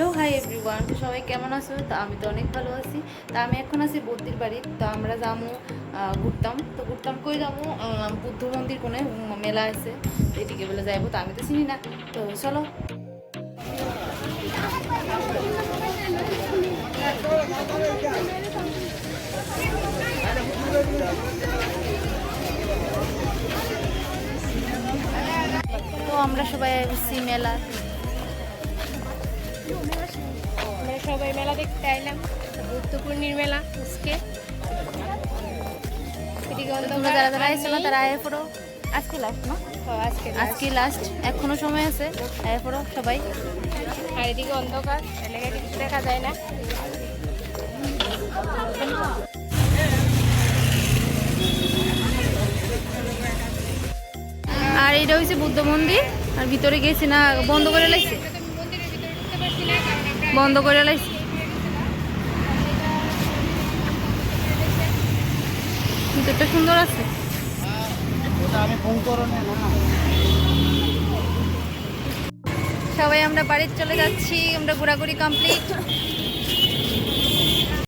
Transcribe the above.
Hello hi everyone সবাই কেমন আছো? তা আমি তো অনেক ভালো আছি। তা আমি এখন আছি বদ্দির বাড়ি। তো আমরা যাব ঘুরতাম তো ঘুরতাম কই যাব বুদ্ধ মন্দির কোনে মেলা আছে। এদিকে বলে যাইবো, তো আমি তো চিনি না। তো চলো। তো আমরা সবাই মেলা। আমরা সবাই মেলা দেখতে আইলাম। বুদ্ধ মেলা আজকে। এদিকে অন্ধকার, যারা। তারা আয়ে পড়ো। আজকে লাস্ট না? আজকে আজকে লাস্ট এখনও সময় আছে। আয়ে পড়ো সবাই। আর এদিকে অন্ধকার এলাকা কিছু দেখা যায় না। আর এটা হচ্ছে বুদ্ধ মন্দির আর ভিতরে গেছি না বন্ধ করে লাইছে। বন্ধ করে লাইছি। সুন্দর আছে। সবাই আমরা বাড়ির চলে যাচ্ছি আমরা ঘোরাঘুরি কমপ্লিট